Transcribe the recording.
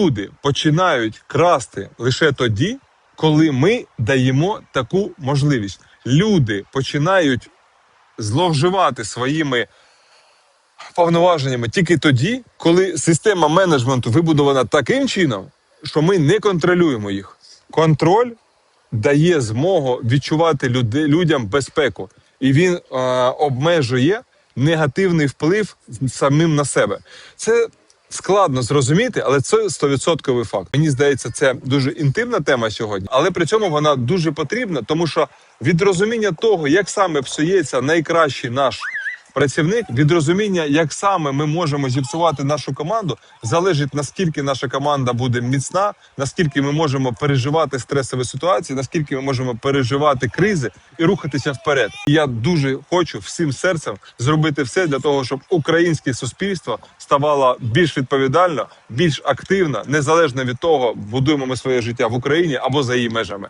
люди починають красти лише тоді, коли ми даємо таку можливість. Люди починають зловживати своїми повноваженнями тільки тоді, коли система менеджменту вибудована таким чином, що ми не контролюємо їх. Контроль дає змогу відчувати люди, людям безпеку, і він е, обмежує негативний вплив самим на себе. Це складно зрозуміти, але це 100% факт. Мені здається, це дуже інтимна тема сьогодні, але при цьому вона дуже потрібна, тому що від розуміння того, як саме псується найкращий наш працівник, від розуміння, як саме ми можемо зіпсувати нашу команду, залежить наскільки наша команда буде міцна, наскільки ми можемо переживати стресові ситуації, наскільки ми можемо переживати кризи і рухатися вперед. І я дуже хочу всім серцем зробити все для того, щоб українське суспільство ставало більш відповідально, більш активно, незалежно від того, будуємо ми своє життя в Україні або за її межами.